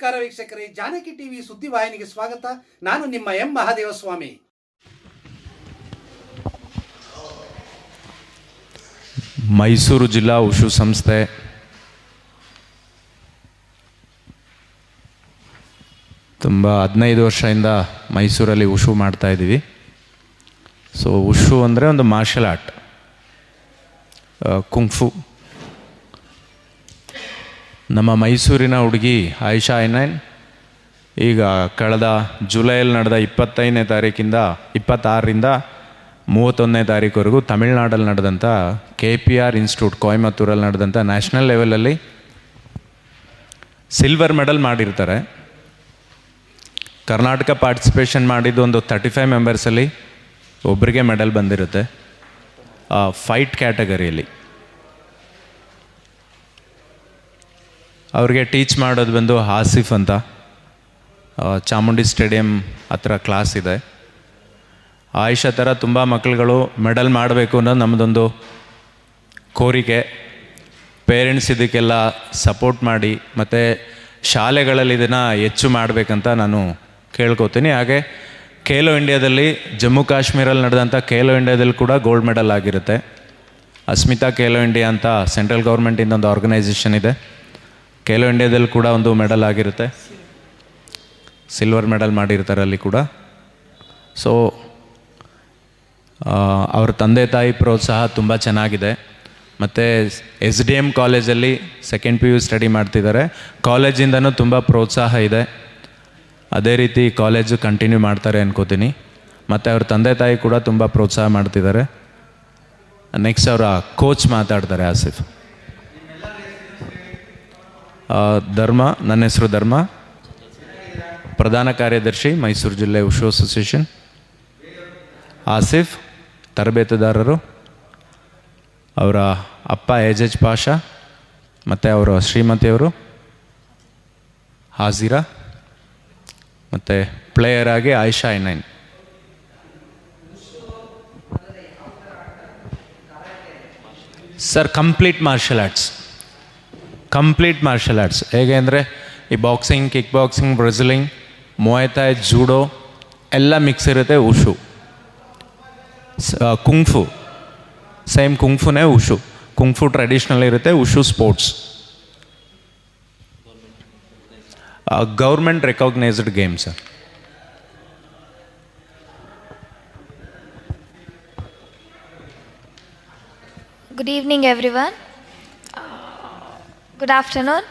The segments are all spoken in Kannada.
ನಮಸ್ಕಾರ ವೀಕ್ಷಕರೇ, ಜಾನಕಿ ಟಿವಿ ಸುದ್ದಿವಾಹಿನಿಗೆ ಸ್ವಾಗತ. ನಾನು ನಿಮ್ಮ ಎಂ ಮಹಾದೇವಸ್ವಾಮಿ. ಮೈಸೂರು ಜಿಲ್ಲಾ ಉಷು ಸಂಸ್ಥೆ. ತುಂಬ ಹದಿನೈದು ವರ್ಷದಿಂದ ಮೈಸೂರಲ್ಲಿ ಉಷು ಮಾಡ್ತಾ ಇದ್ದೀವಿ. ಸೊ ಉಷು ಅಂದರೆ ಒಂದು ಮಾರ್ಷಲ್ ಆರ್ಟ್ ಕುಂಫು ನಮ್ಮ ಮೈಸೂರಿನ ಹುಡುಗಿ ಆಯಿಷಾ ಐನೈನ್ ಈಗ ಕಳೆದ ಜುಲೈಯಲ್ಲಿ ನಡೆದ ಇಪ್ಪತ್ತೈದನೇ ತಾರೀಕಿಂದ ಇಪ್ಪತ್ತಾರರಿಂದ ಮೂವತ್ತೊಂದನೇ ತಾರೀಕುವರೆಗೂ ತಮಿಳ್ನಾಡಲ್ಲಿ ನಡೆದಂಥ ಕೆ ಪಿ ಆರ್ ಇನ್ಸ್ಟಿಟ್ಯೂಟ್ ಕೊಯಮತ್ತೂರಲ್ಲಿ ನಡೆದಂಥ ನ್ಯಾಷನಲ್ ಲೆವೆಲಲ್ಲಿ ಸಿಲ್ವರ್ ಮೆಡಲ್ ಮಾಡಿರ್ತಾರೆ. ಕರ್ನಾಟಕ ಪಾರ್ಟಿಸಿಪೇಷನ್ ಮಾಡಿದ್ದು ಒಂದು ತರ್ಟಿ ಫೈವ್ ಮೆಂಬರ್ಸಲ್ಲಿ ಒಬ್ಬರಿಗೆ ಮೆಡಲ್ ಬಂದಿರುತ್ತೆ ಫೈಟ್ ಕ್ಯಾಟಗರಿಯಲ್ಲಿ. ಅವ್ರಿಗೆ ಟೀಚ್ ಮಾಡೋದು ಬಂದು ಹಾಸಿಫ್ ಅಂತ. ಚಾಮುಂಡಿ ಸ್ಟೇಡಿಯಂ ಹತ್ರ ಕ್ಲಾಸ್ ಇದೆ. ಆಯುಷ ಥರ ತುಂಬ ಮಕ್ಕಳುಗಳು ಮೆಡಲ್ ಮಾಡಬೇಕು ಅನ್ನೋದು ನಮ್ಮದೊಂದು ಕೋರಿಕೆ. ಪೇರೆಂಟ್ಸ್ ಇದಕ್ಕೆಲ್ಲ ಸಪೋರ್ಟ್ ಮಾಡಿ, ಮತ್ತು ಶಾಲೆಗಳಲ್ಲಿ ಇದನ್ನು ಹೆಚ್ಚು ಮಾಡಬೇಕಂತ ನಾನು ಕೇಳ್ಕೊತೀನಿ. ಹಾಗೆ ಖೇಲೋ ಇಂಡಿಯಾದಲ್ಲಿ ಜಮ್ಮು ಕಾಶ್ಮೀರಲ್ಲಿ ನಡೆದಂಥ ಖೇಲೋ ಇಂಡಿಯಾದಲ್ಲಿ ಕೂಡ ಗೋಲ್ಡ್ ಮೆಡಲ್ ಆಗಿರುತ್ತೆ. ಅಸ್ಮಿತಾ ಖೇಲೋ ಇಂಡಿಯಾ ಅಂತ ಸೆಂಟ್ರಲ್ ಗೌರ್ಮೆಂಟಿಂದ ಒಂದು ಆರ್ಗನೈಸೇಷನ್ ಇದೆ. ಖೇಲೋ ಇಂಡಿಯಾದಲ್ಲಿ ಕೂಡ ಒಂದು ಮೆಡಲ್ ಆಗಿರುತ್ತೆ. ಸಿಲ್ವರ್ ಮೆಡಲ್ ಮಾಡಿರ್ತಾರೆ ಅಲ್ಲಿ ಕೂಡ. ಸೊ ಅವ್ರ ತಂದೆ ತಾಯಿ ಪ್ರೋತ್ಸಾಹ ತುಂಬ ಚೆನ್ನಾಗಿದೆ. ಮತ್ತು ಎಸ್ ಡಿ ಎಂ ಕಾಲೇಜಲ್ಲಿ ಸೆಕೆಂಡ್ ಪಿ ಯು ಸ್ಟಡಿ ಮಾಡ್ತಿದ್ದಾರೆ. ಕಾಲೇಜಿಂದನೂ ತುಂಬ ಪ್ರೋತ್ಸಾಹ ಇದೆ. ಅದೇ ರೀತಿ ಕಾಲೇಜು ಕಂಟಿನ್ಯೂ ಮಾಡ್ತಾರೆ ಅನ್ಕೋತೀನಿ. ಮತ್ತು ಅವ್ರ ತಂದೆ ತಾಯಿ ಕೂಡ ತುಂಬ ಪ್ರೋತ್ಸಾಹ ಮಾಡ್ತಿದ್ದಾರೆ. ನೆಕ್ಸ್ಟ್ ಅವರ ಕೋಚ್ ಮಾತಾಡ್ತಾರೆ, ಆಸಿಫ್. ಧರ್ಮ, ನನ್ನ ಹೆಸರು ಧರ್ಮ. ಪ್ರಧಾನ ಕಾರ್ಯದರ್ಶಿ, ಮೈಸೂರು ಜಿಲ್ಲೆ ಉಷು ಅಸೋಸಿಯೇಷನ್. ಆಸಿಫ್, ತರಬೇತುದಾರರು. ಅವರ ಅಪ್ಪ ಎಜ್ ಪಾಷಾ, ಮತ್ತು ಅವರ ಶ್ರೀಮತಿಯವರು ಹಾಜಿರಾ, ಮತ್ತು ಪ್ಲೇಯರ್ ಆಗಿ Ayesha Ainain sir, complete martial arts. Complete martial arts ಹೇಗೆ ಅಂದರೆ ಈ boxing kick boxing wrestling muay thai judo ಎಲ್ಲ ಮಿಕ್ಸ್ ಇರುತ್ತೆ ಉಷು ಕುಂಫು ಸೇಮ್ ಕುಂಫುನೇ ಉಷು ಕುಂಫು ಟ್ರೆಡಿಷ್ನಲ್ ಇರುತ್ತೆ wushu sports government recognised game sir good evening everyone good afternoon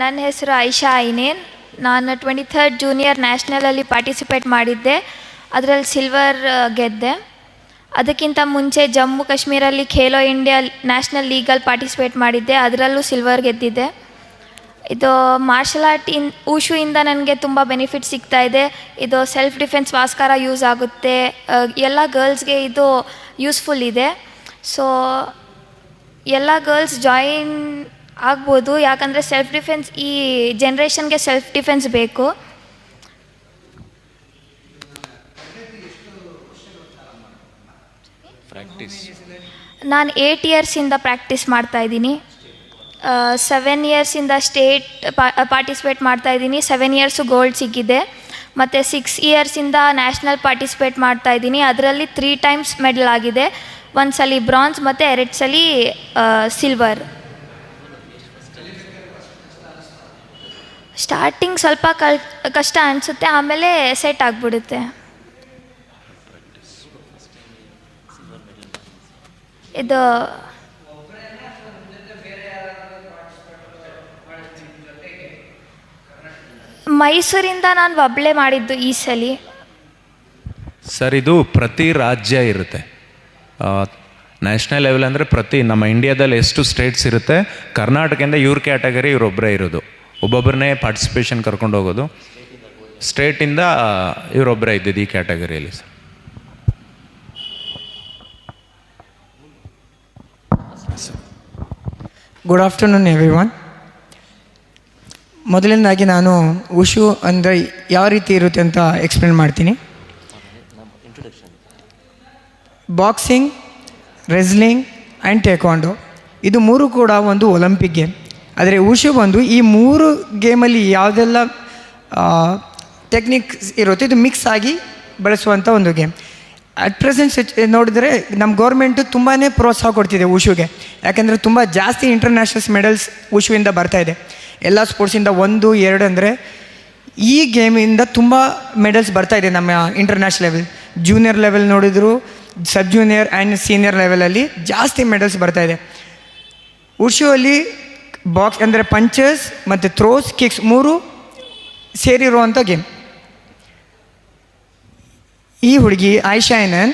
ನನ್ನ ಹೆಸರು ಐಶಾ ಐನೇನ್. ನಾನು ಟ್ವೆಂಟಿ ಥರ್ಡ್ ಜೂನಿಯರ್ ನ್ಯಾಷನಲಲ್ಲಿ ಪಾರ್ಟಿಸಿಪೇಟ್ ಮಾಡಿದ್ದೆ. ಅದರಲ್ಲಿ ಸಿಲ್ವರ್ ಗೆದ್ದೆ. ಅದಕ್ಕಿಂತ ಮುಂಚೆ ಜಮ್ಮು ಕಾಶ್ಮೀರಲ್ಲಿ ಖೇಲೋ ಇಂಡಿಯಾ ನ್ಯಾಷನಲ್ ಲೀಗಲ್ಲಿ ಪಾರ್ಟಿಸಿಪೇಟ್ ಮಾಡಿದ್ದೆ. ಅದರಲ್ಲೂ ಸಿಲ್ವರ್ ಗೆದ್ದಿದ್ದೆ. ಇದು ಮಾರ್ಷಲ್ ಆರ್ಟ್ ಇನ್ ಊಶುಯಿಂದ ನನಗೆ ತುಂಬ ಬೆನಿಫಿಟ್ ಸಿಗ್ತಾ ಇದೆ. ಇದು ಸೆಲ್ಫ್ ಡಿಫೆನ್ಸ್ ವಾಸ್ಕಾರ ಯೂಸ್ ಆಗುತ್ತೆ ಎಲ್ಲ ಗರ್ಲ್ಸ್ಗೆ ಇದು ಯೂಸ್ಫುಲ್ ಇದೆ. ಸೊ ಎಲ್ಲ ಗರ್ಲ್ಸ್ ಜಾಯಿನ್ ಆಗ್ಬೋದು. ಯಾಕಂದರೆ ಸೆಲ್ಫ್ ಡಿಫೆನ್ಸ್ ಈ ಜನ್ರೇಷನ್ಗೆ ಸೆಲ್ಫ್ ಡಿಫೆನ್ಸ್ ಬೇಕು. ನಾನು ಏಯ್ಟ್ ಇಯರ್ಸಿಂದ ಪ್ರಾಕ್ಟೀಸ್ ಮಾಡ್ತಾ ಇದ್ದೀನಿ. ಸೆವೆನ್ ಇಯರ್ಸಿಂದ ಸ್ಟೇಟ್ ಪಾರ್ಟಿಸಿಪೇಟ್ ಮಾಡ್ತಾ ಇದ್ದೀನಿ. ಸೆವೆನ್ ಇಯರ್ಸು ಗೋಲ್ಡ್ ಸಿಕ್ಕಿದೆ. ಮತ್ತು ಸಿಕ್ಸ್ ಇಯರ್ಸಿಂದ ನ್ಯಾಷನಲ್ ಪಾರ್ಟಿಸಿಪೇಟ್ ಮಾಡ್ತಾ ಇದ್ದೀನಿ. ಅದರಲ್ಲಿ ತ್ರೀ ಟೈಮ್ಸ್ ಮೆಡಲ್ ಆಗಿದೆ. ಒಂದು ಸಲ ಬ್ರಾನ್ಸ್ ಮತ್ತು ಎರಡು ಸಲ ಸಿಲ್ವರ್ ಸ್ಟಾರ್ಟಿಂಗ್ ಸ್ವಲ್ಪ ಕಷ್ಟ ಅನಿಸುತ್ತೆ, ಆಮೇಲೆ ಸೆಟ್ ಆಗಿಬಿಡುತ್ತೆ. ಇದು ಮೈಸೂರಿಂದ ನಾನು ಒಬ್ಳೆ ಮಾಡಿದ್ದು ಈ ಸಲ. ಸರ್, ಇದು ಪ್ರತಿ ರಾಜ್ಯ ಇರುತ್ತೆ. ನ್ಯಾಷನಲ್ ಲೆವೆಲ್ ಅಂದರೆ ಪ್ರತಿ ನಮ್ಮ ಇಂಡಿಯಾದಲ್ಲಿ ಎಷ್ಟು ಸ್ಟೇಟ್ಸ್ ಇರುತ್ತೆ, ಕರ್ನಾಟಕದಿಂದ ಇವ್ರ ಕ್ಯಾಟಗರಿ ಇವರೊಬ್ಬರೇ ಇರೋದು. ಒಬ್ಬೊಬ್ಬರನ್ನೇ ಪಾರ್ಟಿಸಿಪೇಷನ್ ಕರ್ಕೊಂಡು ಹೋಗೋದು. ಸ್ಟೇಟಿಂದ ಇವರೊಬ್ಬರೇ ಇದ್ದಿದ್ದು ಈ ಕ್ಯಾಟಗರಿಯಲ್ಲಿ sir. Good afternoon everyone ಮೊದಲನೇದಾಗಿ ನಾನು ಉಷು ಅಂದರೆ ಯಾವ ರೀತಿ ಇರುತ್ತೆ ಅಂತ ಎಕ್ಸ್ಪ್ಲೇನ್ ಮಾಡ್ತೀನಿ. ಬಾಕ್ಸಿಂಗ್ ರೆಸ್ಲಿಂಗ್ ಆ್ಯಂಡ್ ಟೇಕ್ವಾಂಡೋ ಇದು ಮೂರು ಕೂಡ ಒಂದು ಒಲಿಂಪಿಕ್ ಗೇಮ್ ಆದರೆ ಉಷು ಬಂದು ಈ ಮೂರು ಗೇಮಲ್ಲಿ ಯಾವುದೆಲ್ಲ ಟೆಕ್ನಿಕ್ಸ್ ಇರುತ್ತೆ ಇದು ಮಿಕ್ಸ್ ಆಗಿ ಬಳಸುವಂಥ ಒಂದು ಗೇಮ್. ಅಟ್ ಪ್ರೆಸೆಂಟ್ ಸಿಚ್ ನೋಡಿದ್ರೆ ನಮ್ಮ ಗೌರ್ಮೆಂಟು ತುಂಬಾ ಪ್ರೋತ್ಸಾಹ ಕೊಡ್ತಿದೆ ಉಷುಗೆ ಯಾಕೆಂದರೆ ತುಂಬ ಜಾಸ್ತಿ ಇಂಟರ್ನ್ಯಾಷನಲ್ಸ್ ಮೆಡಲ್ಸ್ ಉಷುವಿಂದ ಬರ್ತಾ ಇದೆ. ಎಲ್ಲ ಸ್ಪೋರ್ಟ್ಸಿಂದ ಒಂದು, ಎರಡು ಅಂದರೆ ಈ ಗೇಮಿಂದ ತುಂಬ ಮೆಡಲ್ಸ್ ಬರ್ತಾ ಇದೆ ನಮ್ಮ ಇಂಟರ್ನ್ಯಾಷನಲ್ ಲೆವೆಲ್ ಜೂನಿಯರ್ ಲೆವೆಲ್ ನೋಡಿದ್ರು ಸಬ್ ಜೂನಿಯರ್ ಆ್ಯಂಡ್ ಸೀನಿಯರ್ ಲೆವೆಲಲ್ಲಿ ಜಾಸ್ತಿ ಮೆಡಲ್ಸ್ ಬರ್ತಾ ಇದೆ. ಉಷುವಲ್ಲಿ ಬಾಕ್ಸ್ ಅಂದರೆ ಪಂಚರ್ಸ್ ಮತ್ತು ಥ್ರೋಸ್ ಕಿಕ್ಸ್ ಮೂರು ಸೇರಿರುವಂಥ ಗೇಮ್ ಈ ಹುಡುಗಿ ಆಯಿಷಾ ಏನನ್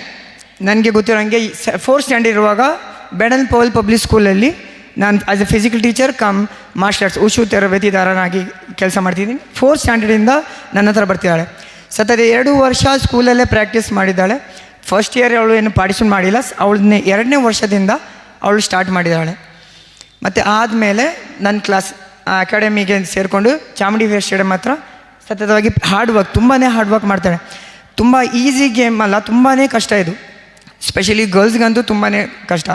ನನಗೆ ಗೊತ್ತಿರೋಂಗೆ ಫೋರ್ತ್ ಸ್ಟ್ಯಾಂಡರ್ಡ್ ಇರುವಾಗ ಬೆಡನ್ ಪವಲ್ ಪಬ್ಲಿಕ್ ಸ್ಕೂಲಲ್ಲಿ ನಾನು as a physical teacher cum martial arts wushu ತರಬೇತಿದಾರನಾಗಿ ಕೆಲಸ ಮಾಡ್ತಿದ್ದೀನಿ. ಫೋರ್ತ್ ಸ್ಟ್ಯಾಂಡರ್ಡಿಂದ ನನ್ನ ಹತ್ರ ಬರ್ತಿದ್ದಾಳೆ. ಸತತ ಎರಡು ವರ್ಷ ಸ್ಕೂಲಲ್ಲೇ ಪ್ರಾಕ್ಟೀಸ್ ಮಾಡಿದ್ದಾಳೆ. ಫಸ್ಟ್ ಇಯರ್ ಅವಳು ಏನು ಪಾರ್ಟಿಸಿಪೇಟ್ ಮಾಡಿಲ್ಲ. ಅವಳನ್ನೇ ಎರಡನೇ ವರ್ಷದಿಂದ ಅವಳು ಸ್ಟಾರ್ಟ್ ಮಾಡಿದ್ದಾಳೆ. ಮತ್ತು ಆದಮೇಲೆ ನನ್ನ ಕ್ಲಾಸ್ ಅಕಾಡೆಮಿಗೆ ಸೇರಿಕೊಂಡು ಚಾಮುಂಡಿ ಫೇರ್ ಸ್ಟೇಡಿಯಂ ಹತ್ರ ಸತತವಾಗಿ ಹಾರ್ಡ್ ವರ್ಕ್ ತುಂಬಾ ಹಾರ್ಡ್ ವರ್ಕ್ ಮಾಡ್ತಾಳೆ ತುಂಬ ಈಸಿ ಗೇಮ್ ಅಲ್ಲ ತುಂಬಾ ಕಷ್ಟ ಇದು. ಸ್ಪೆಷಲಿ ಗರ್ಲ್ಸ್ಗಂತೂ ತುಂಬಾ ಕಷ್ಟ.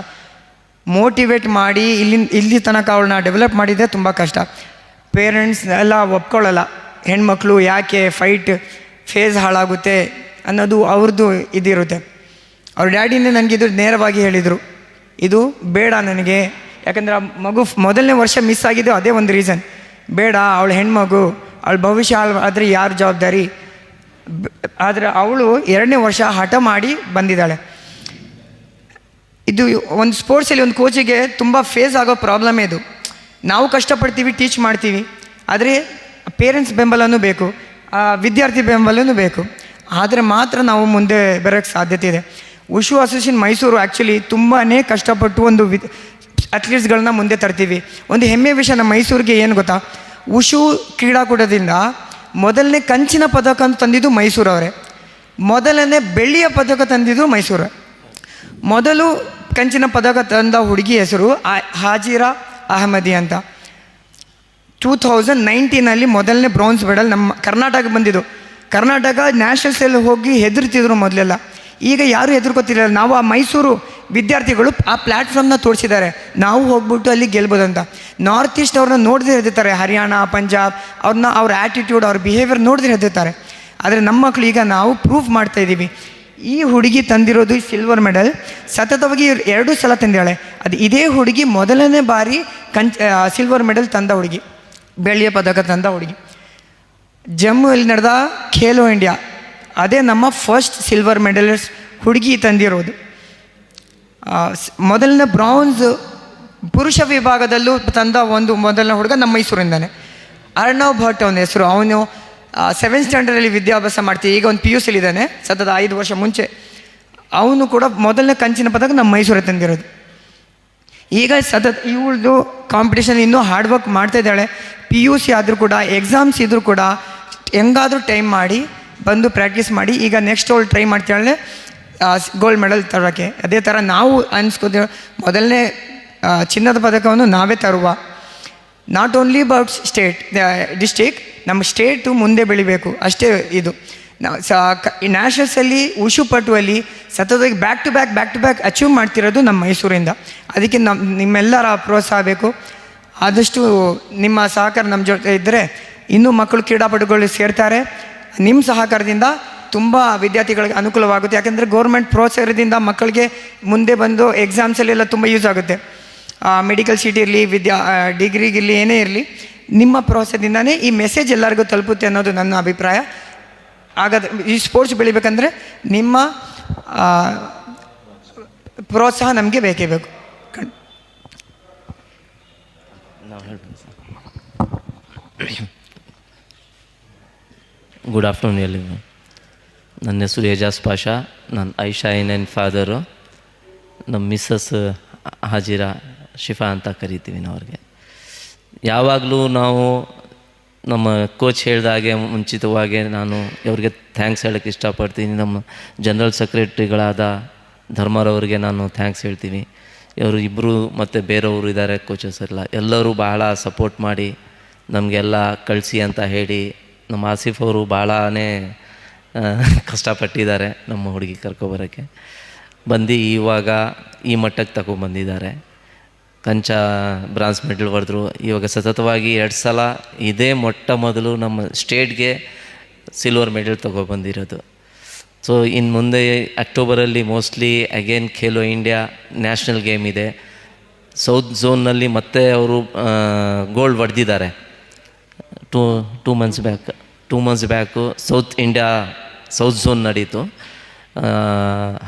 ಮೋಟಿವೇಟ್ ಮಾಡಿ ಇಲ್ಲಿ ಇಲ್ಲಿ ತನಕ ಅವಳನ್ನ ಡೆವಲಪ್ ಮಾಡಿದ್ದೆ ತುಂಬ ಕಷ್ಟ. ಪೇರೆಂಟ್ಸ್ ಎಲ್ಲ ಒಪ್ಕೊಳ್ಳಲ್ಲ. ಹೆಣ್ಮಕ್ಳು ಯಾಕೆ ಫೈಟ್ ಫೇಸ್ ಹಾಳಾಗುತ್ತೆ ಅನ್ನೋದು ಅವ್ರದ್ದು ಇದಿರುತ್ತೆ. ಅವ್ರ ಡ್ಯಾಡಿನೇ ನನಗಿದು ನೇರವಾಗಿ ಹೇಳಿದರು. ಇದು ಬೇಡ ನನಗೆ. ಯಾಕಂದರೆ ಆ ಮಗು ಮೊದಲನೇ ವರ್ಷ ಮಿಸ್ ಆಗಿದ್ದು ಅದೇ ಒಂದು ರೀಸನ್ ಬೇಡ, ಅವಳು ಹೆಣ್ಮಗು, ಅವಳು ಭವಿಷ್ಯ ಆದರೆ ಯಾರು ಜವಾಬ್ದಾರಿ? ಆದರೆ ಅವಳು ಎರಡನೇ ವರ್ಷ ಹಠ ಮಾಡಿ ಬಂದಿದ್ದಾಳೆ. ಇದು ಒಂದು ಸ್ಪೋರ್ಟ್ಸಲ್ಲಿ ಒಂದು ಕೋಚಿಗೆ ತುಂಬ ಫೇಸ್ ಆಗೋ ಪ್ರಾಬ್ಲಮ್ ಇದು. ನಾವು ಕಷ್ಟಪಡ್ತೀವಿ ಟೀಚ್ ಮಾಡ್ತೀವಿ. ಆದರೆ ಪೇರೆಂಟ್ಸ್ ಬೆಂಬಲನೂ ಬೇಕು ವಿದ್ಯಾರ್ಥಿ ಬೆಂಬಲನೂ ಬೇಕು. ಆದರೆ ಮಾತ್ರ ನಾವು ಮುಂದೆ ಬರೋಕ್ಕೆ ಸಾಧ್ಯತೆ ಇದೆ. ಉಷು ಅಸೋಸಿಯೇಷನ್ ಮೈಸೂರು ಆ್ಯಕ್ಚುಲಿ ತುಂಬಾ ಕಷ್ಟಪಟ್ಟು ಒಂದು ವಿ ಅಥ್ಲೀಟ್ಸ್ಗಳನ್ನ ಮುಂದೆ ತರ್ತೀವಿ. ಒಂದು ಹೆಮ್ಮೆ ವಿಷಯ ನಮ್ಮ ಮೈಸೂರಿಗೆ ಏನು ಗೊತ್ತಾ? ಉಷು ಕ್ರೀಡಾಕೂಟದಿಂದ ಮೊದಲನೇ ಕಂಚಿನ ಪದಕ ಅಂತ ತಂದಿದ್ದು ಮೈಸೂರವರೇ ಮೊದಲನೇ ಬೆಳ್ಳಿಯ ಪದಕ ತಂದಿದ್ದು ಮೈಸೂರು. ಮೊದಲು ಕಂಚಿನ ಪದಕ ತಂದ ಹುಡುಗಿ ಹೆಸರು ಹಾಜಿರಾ ಅಹಮದಿ ಅಂತ. ಟೂ ಥೌಸಂಡ್ ನೈನ್ಟೀನಲ್ಲಿ ಮೊದಲನೇ ಬ್ರಾನ್ಸ್ ಮೆಡಲ್ ನಮ್ಮ ಕರ್ನಾಟಕ ಬಂದಿದ್ದು. ಕರ್ನಾಟಕ ನ್ಯಾಷನಲ್ಸಲ್ಲಿ ಹೋಗಿ ಹೆದರ್ತಿದ್ರು ಮೊದಲೆಲ್ಲ. ಈಗ ಯಾರು ಹೆದರ್ಕೋತಿರಲಿಲ್ಲ ನಾವು ಆ ಮೈಸೂರು ವಿದ್ಯಾರ್ಥಿಗಳು ಆ ಪ್ಲ್ಯಾಟ್ಫಾರ್ಮ್ನ ತೋರಿಸಿದ್ದಾರೆ. ನಾವು ಹೋಗ್ಬಿಟ್ಟು ಅಲ್ಲಿ ಗೆಲ್ಬೋದಂತ. ನಾರ್ತ್ ಈಸ್ಟ್ ಅವ್ರನ್ನ ನೋಡದೇ ಹೆದರ್ತಾರೆ ಹರಿಯಾಣ, ಪಂಜಾಬ್ ಅವ್ರನ್ನ ಅವ್ರ ಆ್ಯಟಿಟ್ಯೂಡ್ ಅವ್ರ ಬಿಹೇವಿಯರ್ ನೋಡದೇ ಹೆದರ್ತಾರೆ ಆದರೆ ನಮ್ಮ ಮಕ್ಕಳು ಈಗ ನಾವು ಪ್ರೂಫ್ ಮಾಡ್ತಾ ಇದ್ದೀವಿ. ಈ ಹುಡುಗಿ ತಂದಿರೋದು ಸಿಲ್ವರ್ ಮೆಡಲ್ ಸತತವಾಗಿ ಎರಡು ಸಲ ತಂದಿದ್ದಾಳೆ. ಅದು ಇದೇ ಹುಡುಗಿ ಮೊದಲನೇ ಬಾರಿ ಕಂಚ ಸಿಲ್ವರ್ ಮೆಡಲ್ ತಂದ ಹುಡುಗಿ. ಬೆಳ್ಳಿಯ ಪದಕ ತಂದ ಹುಡುಗಿ. ಜಮ್ಮುವಲ್ಲಿ ನಡೆದ ಖೇಲೋ ಇಂಡಿಯಾ. ಅದೇ ನಮ್ಮ ಫಸ್ಟ್ ಸಿಲ್ವರ್ ಮೆಡಲಿಸ್ಟ್ ಹುಡುಗಿ ತಂದಿರೋದು. ಮೊದಲನೇ ಬ್ರೌನ್ಸ್ ಪುರುಷ ವಿಭಾಗದಲ್ಲೂ ತಂದ ಒಂದು ಮೊದಲನೇ ಹುಡುಗ ನಮ್ಮ ಮೈಸೂರಿಂದಾನೆ. ಅರ್ಣವ್ ಭಟ್ ಅವನ ಹೆಸರು. ಅವನು ಸೆವೆಂತ್ ಸ್ಟ್ಯಾಂಡರ್ಡಲ್ಲಿ ವಿದ್ಯಾಭ್ಯಾಸ ಮಾಡ್ತೀವಿ ಈಗ ಒಂದು ಪಿ ಯು ಸಿಲಿದ್ದಾನೆ ಸತತ ಐದು ವರ್ಷ ಮುಂಚೆ. ಅವನು ಕೂಡ ಮೊದಲನೇ ಕಂಚಿನ ಪದಕ ನಮ್ಮ ಮೈಸೂರಲ್ಲಿ ತಂದಿರೋದು. ಈಗ ಸತತ ಇವಳದು ಕಾಂಪಿಟೇಷನ್ ಇನ್ನೂ ಹಾರ್ಡ್ ವರ್ಕ್ ಮಾಡ್ತಾ ಇದ್ದಾಳೆ. ಪಿ ಯು ಸಿ ಆದರೂ ಕೂಡ ಎಕ್ಸಾಮ್ಸ್ ಇದ್ದರೂ ಕೂಡ ಹೆಂಗಾದರೂ ಟೈಮ್ ಮಾಡಿ ಬಂದು ಪ್ರಾಕ್ಟೀಸ್ ಮಾಡಿ, ಈಗ ನೆಕ್ಸ್ಟ್ ಅವಳು ಟ್ರೈ ಮಾಡ್ತಾಳೆ ಗೋಲ್ಡ್ ಮೆಡಲ್ ತರೋಕ್ಕೆ. ಅದೇ ಥರ ನಾವು ಅನ್ಸ್ಕೋತೀವಿ, ಮೊದಲನೇ ಚಿನ್ನದ ಪದಕವನ್ನು ನಾವೇ ತರುವ. Not only about state district ನಮ್ಮ ಸ್ಟೇಟು ಮುಂದೆ ಬೆಳಿಬೇಕು, ಅಷ್ಟೇ ಇದು. ನಾವು ಸ ಪಟುವಲ್ಲಿ ಸತತವಾಗಿ back to back back to back achieve ಮಾಡ್ತಿರೋದು ನಮ್ಮ ಮೈಸೂರಿಂದ. ಅದಕ್ಕೆ ನಮ್ಮ ನಿಮ್ಮೆಲ್ಲರ ಪ್ರೋತ್ಸಾಹ ಬೇಕು. ಆದಷ್ಟು ನಿಮ್ಮ ಸಹಕಾರ ನಮ್ಮ ಜೊತೆ ಇದ್ದರೆ ಇನ್ನೂ ಮಕ್ಕಳು ಕ್ರೀಡಾಪಟುಗಳು ಸೇರ್ತಾರೆ. ನಿಮ್ಮ ಸಹಕಾರದಿಂದ ತುಂಬ ವಿದ್ಯಾರ್ಥಿಗಳಿಗೆ ಅನುಕೂಲವಾಗುತ್ತೆ. ಯಾಕೆಂದರೆ ಗೌರ್ಮೆಂಟ್ ಪ್ರೋತ್ಸಾಹದಿಂದ ಮಕ್ಕಳಿಗೆ ಮುಂದೆ ಬಂದು ಎಕ್ಸಾಮ್ಸಲ್ಲೆಲ್ಲ ತುಂಬ ಯೂಸ್ ಆಗುತ್ತೆ. ಮೆಡಿಕಲ್ ಸೀಟ್ ಇರಲಿ, ವಿದ್ಯಾ ಡಿಗ್ರಿಗಿರಲಿ ಏನೇ ಇರಲಿ, ನಿಮ್ಮ ಪ್ರೋತ್ಸಾಹದಿಂದನೇ ಈ ಮೆಸೇಜ್ ಎಲ್ಲರಿಗೂ ತಲುಪುತ್ತೆ ಅನ್ನೋದು ನನ್ನ ಅಭಿಪ್ರಾಯ. ಆಗದ ಈ ಸ್ಪೋರ್ಟ್ಸ್ ಬೆಳಿಬೇಕಂದ್ರೆ ನಿಮ್ಮ ಪ್ರೋತ್ಸಾಹ ನಮಗೆ ಬೇಕೇ ಬೇಕು. ಕಣ್- ಗುಡ್ ಆಫ್ಟರ್ನೂನ್ ಎಲ್ಲಿ ನನ್ನ ಹೆಸರು ಏಜಾಸ್ ಪಾಷಾ. ನಾನು ಐಶಾ ಆ್ಯಂಡ್ ಫಾದರು ನಮ್ಮ ಮಿಸ್ಸಸ್ ಹಾಜಿರಾ ಶಿಫಾ ಅಂತ ಕರಿತೀವಿ ನಾವು ಅವ್ರಿಗೆ. ಯಾವಾಗಲೂ ನಾವು ನಮ್ಮ ಕೋಚ್ ಹೇಳಿದ ಹಾಗೆ, ಮುಂಚಿತವಾಗಿ ನಾನು ಇವ್ರಿಗೆ ಥ್ಯಾಂಕ್ಸ್ ಹೇಳೋಕ್ಕೆ ಇಷ್ಟಪಡ್ತೀನಿ. ನಮ್ಮ ಜನರಲ್ ಸೆಕ್ರೆಟ್ರಿಗಳಾದ ಧರ್ಮರವ್ರಿಗೆ ನಾನು ಥ್ಯಾಂಕ್ಸ್ ಹೇಳ್ತೀನಿ. ಇವರು ಇಬ್ಬರು ಮತ್ತು ಬೇರೆಯವರು ಇದ್ದಾರೆ ಕೋಚಸ್ ಎಲ್ಲ. ಎಲ್ಲರೂ ಬಹಳ ಸಪೋರ್ಟ್ ಮಾಡಿ ನಮಗೆಲ್ಲ ಕಳಿಸಿ ಅಂತ ಹೇಳಿ ನಮ್ಮ ಆಸಿಫ್ ಅವರು ಭಾಳನೇ ಕಷ್ಟಪಟ್ಟಿದ್ದಾರೆ ನಮ್ಮ ಹುಡುಗಿ ಕರ್ಕೊಬರೋಕ್ಕೆ. ಬಂದು ಇವಾಗ ಈ ಮಟ್ಟಕ್ಕೆ ತಗೊಂಬಂದಿದ್ದಾರೆ ಕಂಚ ಬ್ರಾನ್ಸ್ ಮೆಡಲ್ ಹೊಡೆದ್ರು. ಇವಾಗ ಸತತವಾಗಿ ಎರಡು ಸಲ ಇದೇ ಮೊಟ್ಟ ಮೊದಲು ನಮ್ಮ ಸ್ಟೇಟ್ಗೆ ಸಿಲ್ವರ್ ಮೆಡಲ್ ತೊಗೊಬಂದಿರೋದು ಸೊ ಇನ್ನು ಮುಂದೆ ಅಕ್ಟೋಬರಲ್ಲಿ mostly again Khelo India national game ಇದೆ. ಸೌತ್ ಝೋನ್ನಲ್ಲಿ ಮತ್ತೆ ಅವರು ಗೋಲ್ಡ್ ಹೊಡೆದಿದ್ದಾರೆ. Two two months back two months back south India south zone ನಡೀತು.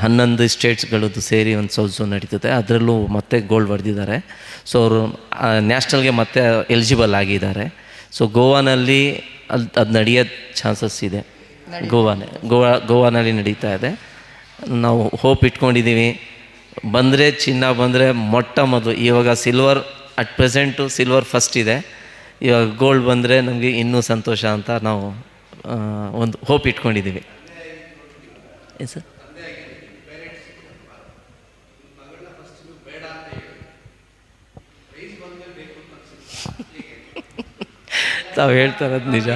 ಹನ್ನೊಂದು ಸ್ಟೇಟ್ಸ್ಗಳದ್ದು ಸೇರಿ ಒಂದು ಸೌತ್ ಝೋನ್ ನಡೀತದೆ. ಅದರಲ್ಲೂ ಮತ್ತೆ ಗೋಲ್ಡ್ ಹೊಡೆದಿದ್ದಾರೆ ಸೊ ಅವರು ನ್ಯಾಷನಲ್ಗೆ ಮತ್ತೆ ಎಲಿಜಿಬಲ್ ಆಗಿದ್ದಾರೆ. ಸೊ ಗೋವಾನಲ್ಲಿ ಅದು ಅದು ನಡೆಯೋ ಚಾನ್ಸಸ್ ಇದೆ. ಗೋವಾನೇ ಗೋವಾ ಗೋವಾನಲ್ಲಿ ನಡೀತಾ ಇದೆ. ನಾವು ಹೋಪ್ ಇಟ್ಕೊಂಡಿದ್ದೀವಿ ಬಂದರೆ ಚಿನ್ನ ಬಂದರೆ ಮೊಟ್ಟ ಮೊದಲು. ಇವಾಗ silver at present silver first ಇದೆ. ಇವಾಗ ಗೋಲ್ಡ್ ಬಂದರೆ ನಮಗೆ ಇನ್ನೂ ಸಂತೋಷ ಅಂತ ನಾವು ಒಂದು ಹೋಪ್ ಇಟ್ಕೊಂಡಿದ್ದೀವಿ. ಎಸ್ ಸರ್ ತಾವು ಹೇಳ್ತಾ ಇರೋದು ನಿಜ.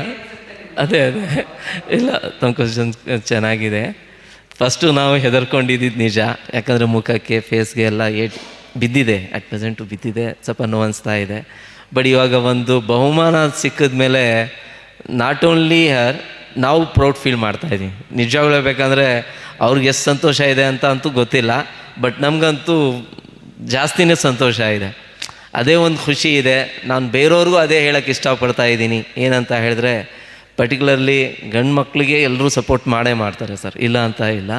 ಅದೇ ಅದೇ. ಇಲ್ಲ ತಮ್ಮ ಕ್ವಶನ್ ಚೆನ್ನಾಗಿದೆ. ಫಸ್ಟು ನಾವು ಹೆದರ್ಕೊಂಡಿದ್ದು ನಿಜ. ಯಾಕಂದರೆ ಮುಖಕ್ಕೆ ಫೇಸ್ಗೆ ಎಲ್ಲ ಏಟ್ ಬಿದ್ದಿದೆ. ಅಟ್ ಪ್ರೆಸೆಂಟು ಬಿದ್ದಿದೆ. ಸ್ವಲ್ಪ ನೋವಿಸ್ತಾ ಇದೆ. ಬಟ್ ಇವಾಗ ಒಂದು ಬಹುಮಾನ ಸಿಕ್ಕಿದ ಮೇಲೆ ನಾಟ್ ಓನ್ಲಿ ಹರ್ ನಾವು ಪ್ರೌಡ್ ಫೀಲ್ ಮಾಡ್ತಾ ಇದ್ದೀವಿ ನಿಜವಾಗ್ಲೂ ಬೇಕಂದರೆ ಅವ್ರಿಗೆ ಎಷ್ಟು ಸಂತೋಷ ಇದೆ ಅಂತ ಅಂತೂ ಗೊತ್ತಿಲ್ಲ, ಬಟ್ ನಮಗಂತೂ ಜಾಸ್ತಿನೇ ಸಂತೋಷ ಇದೆ. ಅದೇ ಒಂದು ಖುಷಿ ಇದೆ. ನಾನು ಬೇರೆಯವ್ರಿಗೂ ಅದೇ ಹೇಳೋಕ್ಕೆ ಇಷ್ಟಪಡ್ತಾ ಇದ್ದೀನಿ ಏನಂತ ಹೇಳಿದ್ರೆ ಪರ್ಟಿಕ್ಯುಲರ್ಲಿ ಗಂಡು ಮಕ್ಕಳಿಗೆ ಎಲ್ಲರೂ ಸಪೋರ್ಟ್ ಮಾಡೇ ಮಾಡ್ತಾರೆ ಸರ್. ಇಲ್ಲ ಅಂತ ಇಲ್ಲ.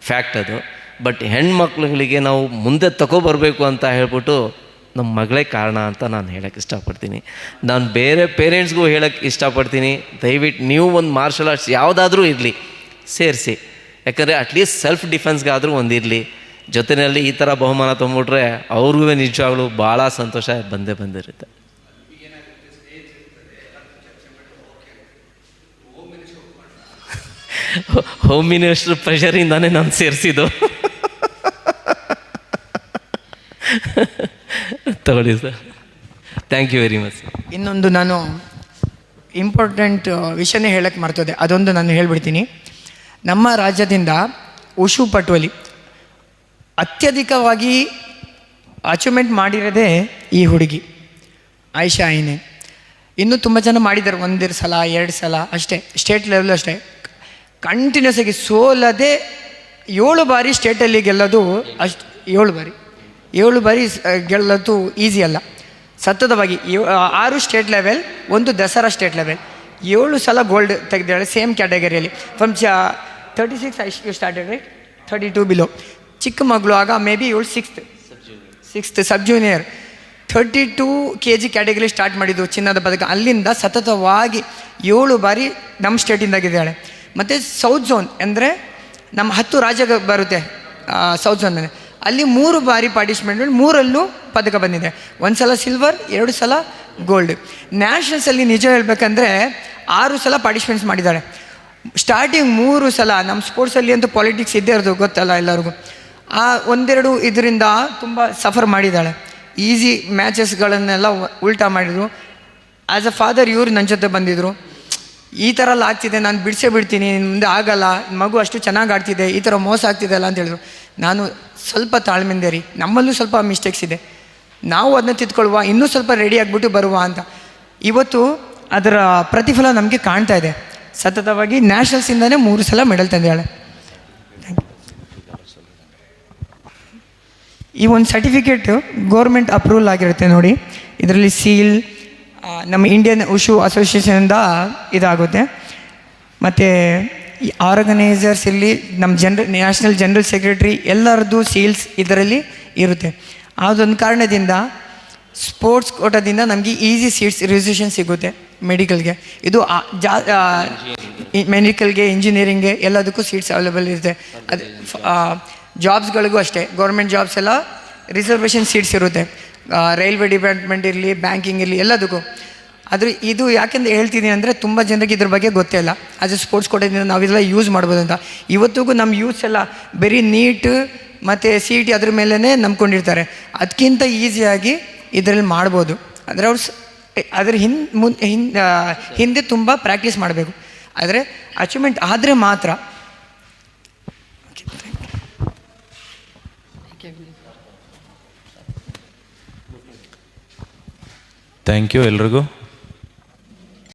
ಫ್ಯಾಕ್ಟ್ ಅದು. ಬಟ್ ಹೆಣ್ಮಕ್ಳುಗಳಿಗೆ ನಾವು ಮುಂದೆ ತಗೊಬರ್ಬೇಕು ಅಂತ ಹೇಳ್ಬಿಟ್ಟು ನಮ್ಮ ಮಗಳೇ ಕಾರಣ ಅಂತ ನಾನು ಹೇಳೋಕ್ಕೆ ಇಷ್ಟಪಡ್ತೀನಿ. ನಾನು ಬೇರೆ ಪೇರೆಂಟ್ಸ್ಗೂ ಹೇಳೋಕ್ಕೆ ಇಷ್ಟಪಡ್ತೀನಿ. ದಯವಿಟ್ಟು ನೀವು ಒಂದು ಮಾರ್ಷಲ್ ಆರ್ಟ್ಸ್ ಯಾವುದಾದ್ರೂ ಇರಲಿ, ಸೇರಿಸಿ. ಯಾಕಂದರೆ ಅಟ್ಲೀಸ್ಟ್ ಸೆಲ್ಫ್ ಡಿಫೆನ್ಸ್ಗಾದರೂ ಒಂದಿರಲಿ ಜೊತೆಯಲ್ಲಿ ಈ ಥರ ಬಹುಮಾನ ತೊಗೊಂಬಿಟ್ರೆ ಅವ್ರಿಗೂ ನಿಜವಾಗ್ಲೂ ಭಾಳ ಸಂತೋಷ ಬಂದೇ ಬಂದಿರುತ್ತೆ. ಹೋಮ್ ಮಿನಿಸ್ಟರ್ ಪ್ರೆಷರಿಂದಾನೇ ನಾನು ಸೇರಿಸಿದ್ದು. ತಗೊಳ್ಳಿ sir. Thank you very much ಇನ್ನೊಂದು ನಾನು ಇಂಪಾರ್ಟೆಂಟ್ ವಿಷಯನೇ ಹೇಳಕ್ಕೆ ಮರ್ತೋದೆ. ಅದೊಂದು ನಾನು ಹೇಳ್ಬಿಡ್ತೀನಿ. ನಮ್ಮ ರಾಜ್ಯದಿಂದ ಉಷು ಪಟ್ವಲಿ ಅತ್ಯಧಿಕವಾಗಿ ಅಚೀವ್ಮೆಂಟ್ ಮಾಡಿರೋದೇ ಈ ಹುಡುಗಿ, ಆಯಿಷಾ ಐನೆ. ಇನ್ನೂ ತುಂಬ ಜನ ಮಾಡಿದ್ದಾರೆ ಒಂದೆರಡು ಸಲ, ಎರಡು ಸಲ, ಅಷ್ಟೇ ಸ್ಟೇಟ್ ಲೆವೆಲ್ ಅಷ್ಟೇ. ಕಂಟಿನ್ಯೂಸ್ ಆಗಿ ಸೋಲದೆ ಏಳು ಬಾರಿ ಸ್ಟೇಟಲ್ಲಿ ಗೆಲ್ಲೋದು ಅಷ್ಟು ಏಳು ಬಾರಿ. ಏಳು ಬಾರಿ ಗೆಲ್ಲದ್ದು ಗೆಲ್ಲೋದು ಈಸಿ ಅಲ್ಲ. ಸತತವಾಗಿ ಆರು ಸ್ಟೇಟ್ ಲೆವೆಲ್ ಒಂದು ದಸರಾ ಸ್ಟೇಟ್ ಲೆವೆಲ್ ಏಳು ಸಲ ಗೋಲ್ಡ್ ತೆಗೆದಾಳೆ ಸೇಮ್ ಕ್ಯಾಟಗರಿಯಲ್ಲಿ ಫ್ರಮ್ ಚ thirty six I you started right thirty two below ಚಿಕ್ಕ ಮಗಳು ಆಗ ಮೇ ಬಿ ಏಳು sixth sixth sub junior thirty two K G category start ಮಾಡಿದ್ದು ಚಿನ್ನದ ಪದಕ. ಅಲ್ಲಿಂದ ಸತತವಾಗಿ ಏಳು ಬಾರಿ ನಮ್ಮ ಸ್ಟೇಟಿಂದಾಗಿದ್ದಾಳೆ ಮತ್ತು ಸೌತ್ ಝೋನ್ ಅಂದರೆ ನಮ್ಮ ಹತ್ತು ರಾಜ್ಯ ಬರುತ್ತೆ. ಸೌತ್ ಝೋನಲ್ಲಿ ಅಲ್ಲಿ ಮೂರು ಬಾರಿ ಪಾರ್ಟಿಸಿಪೇಟ್ ಮಾಡಿ ಮೂರಲ್ಲೂ ಪದಕ ಬಂದಿದೆ. ಒಂದು ಸಲ ಸಿಲ್ವರ್ ಎರಡು ಸಲ ಗೋಲ್ಡ್ ನ್ಯಾಷನಲ್ಸಲ್ಲಿ ನಿಜ ಹೇಳಬೇಕಂದ್ರೆ ಆರು ಸಲ ಪಾರ್ಟಿಸಿಪೇಟ್ಸ್ ಮಾಡಿದ್ದಾಳೆ ಸ್ಟಾರ್ಟಿಂಗ್ ಮೂರು ಸಲ ನಮ್ಮ ಸ್ಪೋರ್ಟ್ಸಲ್ಲಿ ಅಂತೂ ಪಾಲಿಟಿಕ್ಸ್ ಇದ್ದೇ ಇರೋದು ಗೊತ್ತಲ್ಲ ಎಲ್ಲರಿಗೂ. ಆ ಒಂದೆರಡು ಇದರಿಂದ ತುಂಬ ಸಫರ್ ಮಾಡಿದ್ದಾಳೆ. ಈಸಿ ಮ್ಯಾಚಸ್ಗಳನ್ನೆಲ್ಲ ಉಲ್ಟಾ ಮಾಡಿದರು. ಆ್ಯಸ್ ಅ ಫಾದರ್ ಇವರು ನನ್ನ ಜೊತೆ ಬಂದಿದ್ದರು ಈ ಥರ ಎಲ್ಲ ಆಗ್ತಿದೆ, ನಾನು ಬಿಡಿಸೇ ಬಿಡ್ತೀನಿ ಮುಂದೆ ಆಗಲ್ಲ ಮಗು ಅಷ್ಟು ಚೆನ್ನಾಗಿ ಆಡ್ತಿದೆ, ಈ ಥರ ಮೋಸ ಆಗ್ತಿದೆ ಅಲ್ಲ ಅಂತ ಹೇಳಿದ್ರು. ನಾನು ಸ್ವಲ್ಪ ತಾಳ್ಮೆಂದೆ ರೀ ನಮ್ಮಲ್ಲೂ ಸ್ವಲ್ಪ ಮಿಸ್ಟೇಕ್ಸ್ ಇದೆ. ನಾವು ಅದನ್ನ ತಿದ್ಕೊಳ್ಳುವ ಇನ್ನೂ ಸ್ವಲ್ಪ ರೆಡಿ ಆಗಿಬಿಟ್ಟು ಬರುವ ಅಂತ. ಇವತ್ತು ಅದರ ಪ್ರತಿಫಲ ನಮಗೆ ಕಾಣ್ತಾ ಇದೆ. ಸತತವಾಗಿ ನ್ಯಾಷನಲ್ಸಿಂದನೇ ಮೂರು ಸಲ ಮೆಡಲ್ ತಂದಿದ್ದಾಳೆ. ಈ ಒಂದು ಸರ್ಟಿಫಿಕೇಟು ಗೋರ್ಮೆಂಟ್ ಅಪ್ರೂವಲ್ ಆಗಿರುತ್ತೆ ನೋಡಿ. ಇದರಲ್ಲಿ ಸೀಲ್ ನಮ್ಮ ಇಂಡಿಯನ್ ಉಷು ಅಸೋಸಿಯೇಷನಿಂದ ಇದಾಗುತ್ತೆ. ಮತ್ತು ಈ ಆರ್ಗನೈಸರ್ಸ್ ಇಲ್ಲಿ ನಮ್ಮ ಜನರಲ್ ನ್ಯಾಷನಲ್ ಜನರಲ್ ಸೆಕ್ರೆಟ್ರಿ ಎಲ್ಲರದ್ದು ಸೀಲ್ಸ್ ಇದರಲ್ಲಿ ಇರುತ್ತೆ. ಅದೊಂದು ಕಾರಣದಿಂದ ಸ್ಪೋರ್ಟ್ಸ್ ಕೋಟದಿಂದ ನಮಗೆ ಈಸಿ ಸೀಟ್ಸ್ ರಿಸರ್ವೇಷನ್ ಸಿಗುತ್ತೆ ಮೆಡಿಕಲ್ಗೆ ಇದು ಜಾ ಮೆಡಿಕಲ್ಗೆ ಇಂಜಿನಿಯರಿಂಗ್ಗೆ ಎಲ್ಲದಕ್ಕೂ ಸೀಟ್ಸ್ ಅವೈಲೇಬಲ್ ಇರುತ್ತೆ. ಅದು ಜಾಬ್ಸ್ಗಳಿಗೂ ಅಷ್ಟೇ. ಗೌರ್ಮೆಂಟ್ ಜಾಬ್ಸ್ ಎಲ್ಲ ರಿಸರ್ವೇಷನ್ ಸೀಟ್ಸ್ ಇರುತ್ತೆ. ರೈಲ್ವೆ ಡಿಪಾರ್ಟ್ಮೆಂಟ್ ಇರಲಿ, ಬ್ಯಾಂಕಿಂಗ್ ಇರಲಿ, ಎಲ್ಲದಕ್ಕೂ. ಆದರೆ ಇದು ಯಾಕೆಂದ್ರೆ ಹೇಳ್ತೀನಿ ಅಂದರೆ ತುಂಬ ಜನರಿಗೆ ಇದ್ರ ಬಗ್ಗೆ ಗೊತ್ತೇ ಇಲ್ಲ. ಆಸ್ ಎ ಸ್ಪೋರ್ಟ್ಸ್ ಕೊಡೋದ್ರಿಂದ ನಾವೆಲ್ಲ ಯೂಸ್ ಮಾಡ್ಬೋದು ಅಂತ. ಇವತ್ತಿಗೂ ನಮ್ಮ ಯೂತ್ಸ್ ಎಲ್ಲ ಬರೀ ನೀಟ್ ಮತ್ತು ಸಿ ಇ ಟಿ ಅದ್ರ ಮೇಲೇ ನಂಬ್ಕೊಂಡಿರ್ತಾರೆ. ಅದಕ್ಕಿಂತ ಈಸಿಯಾಗಿ ಇದರಲ್ಲಿ ಮಾಡ್ಬೋದು. ಅಂದರೆ ಅವ್ರು ಅದ್ರ ಹಿಂದೆ ಮುಂದೆ ಹಿಂದೆ ಹಿಂದೆ ತುಂಬ ಪ್ರಾಕ್ಟೀಸ್ ಮಾಡಬೇಕು. ಆದರೆ ಅಚೀವ್ಮೆಂಟ್ ಆದರೆ ಮಾತ್ರ ಥ್ಯಾಂಕ್ ಯು ಎಲ್ರಿಗೂ.